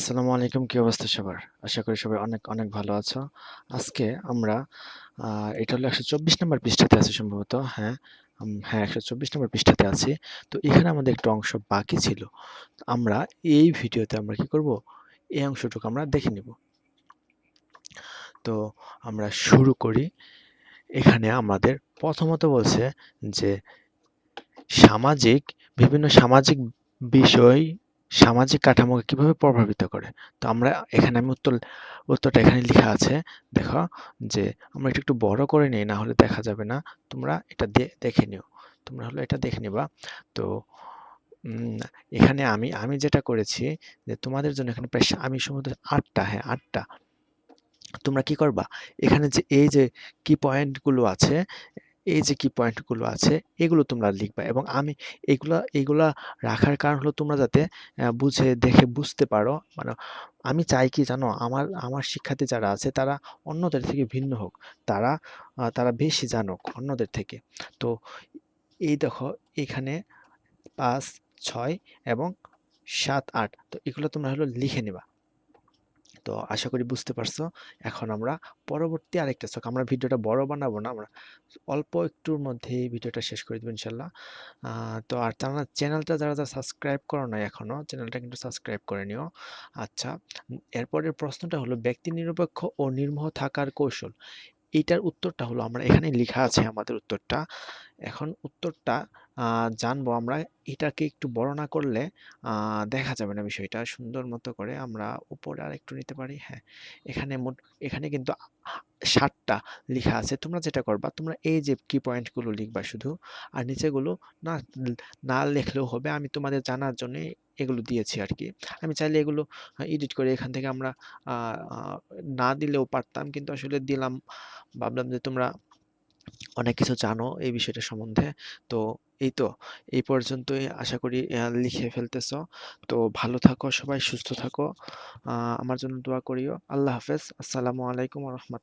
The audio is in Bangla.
আসসালামু আলাইকুম, কি অবস্থা সবার? আশা করি সবাই অনেক অনেক ভালো আছো। আজকে আমরা এটা হলো একশো চব্বিশ নম্বর পৃষ্ঠাতে আছে সম্ভবত হ্যাঁ? হ্যাঁ একশো চব্বিশ নম্বর পৃষ্ঠাতে আছি। তো এখানে আমাদের একটা অংশ বাকি ছিল। আমরা এই ভিডিওতে আমরা কি করব? এই অংশটুকু আমরা দেখে নিব। তো আমরা শুরু করি। এখানে আমাদের প্রথমত বলছে যে সামাজিক, বিভিন্ন সামাজিক বিষয় সামাজিক কাঠামোকে কীভাবে প্রভাবিত করে? তো আমরা এখানে আমি উত্তর, উত্তরটা এখানে লেখা আছে। দেখো যে আমরা এটা একটু বড় করে নিই, না হলে দেখা যাবে না। তোমরা এটা দেখে নিও। তোমরা হলো এটা দেখে নিবা। তো এখানে আমি আমি যেটা করেছি যে তোমাদের জন্য এখানে প্রায় আমি সমুদ্র আটটা হ্যাঁ আটটা। তোমরা কি করবা? এখানে যে, এই যে কি পয়েন্টগুলো আছে এই যে, কি পয়েন্টগুলো আছে, এগুলো তোমরা লিখবা এবং আমি এগুলা এগুলা রাখার কারণ হলো তোমরা যাতে বুঝে, দেখে বুঝতে পারো। মানে আমি চাই কি জানো, আমার আমার শিক্ষার্থী যারা আছে, তারা অন্যদের থেকে ভিন্ন হোক। তারা তারা বেশি জানুক অন্যদের থেকে। তো এই দেখো, এখানে পাঁচ, ছয় এবং সাত, আট, তো এগুলো তোমরা হলো লিখে নিবা। তো আশা করি বুঝতে পারছ। এখন আমরা পরবর্তী আরেকটা ছক আমরা ভিডিওটা বড় বানাবো না, আমরা অল্প একটুর মধ্যে ভিডিওটা শেষ করে দেবো ইনশাল্লাহ। তো আর তারা চ্যানেলটা যারা যারা সাবস্ক্রাইব করো না এখনও, চ্যানেলটা কিন্তু সাবস্ক্রাইব করে নিও। আচ্ছা এরপরের প্রশ্নটা হলো, ব্যক্তি নিরপেক্ষ ও নির্মোহ থাকার কৌশল। এইটার উত্তরটা হলো, আমরা এখানে লেখা আছে আমাদের উত্তরটা। এখন উত্তরটা জানব আমরা। এটাকে একটু বড় না করলে দেখা যাবে না বিষয়টা। সুন্দর মতো করে আমরা উপরে আর একটু নিতে পারি। হ্যাঁ এখানে মোট, এখানে কিন্তু ষাটটা লেখা আছে। তোমরা যেটা করবা, তোমরা এই যে কি পয়েন্টগুলো লিখবা শুধু, আর নিচেগুলো না না লিখলেও হবে। আমি তোমাদের জানার জন্য এগুলো দিয়েছি আর কি আমি চাইলে এগুলো এডিট করে এখান থেকে আমরা না দিলেও পারতাম। কিন্তু আসলে দিলাম। ভাবলাম যে তোমরা অনেক কিছু জানো এই বিষয়টা সম্বন্ধে। তো এই তো, এই পর্যন্তই আশা করি লিখে ফেলতেছ। তো ভালো থাকো সবাই, সুস্থ থাকো। আমার জন্য দোয়া করিও। আল্লাহ হাফেজ। আসসালামু আলাইকুম রহমত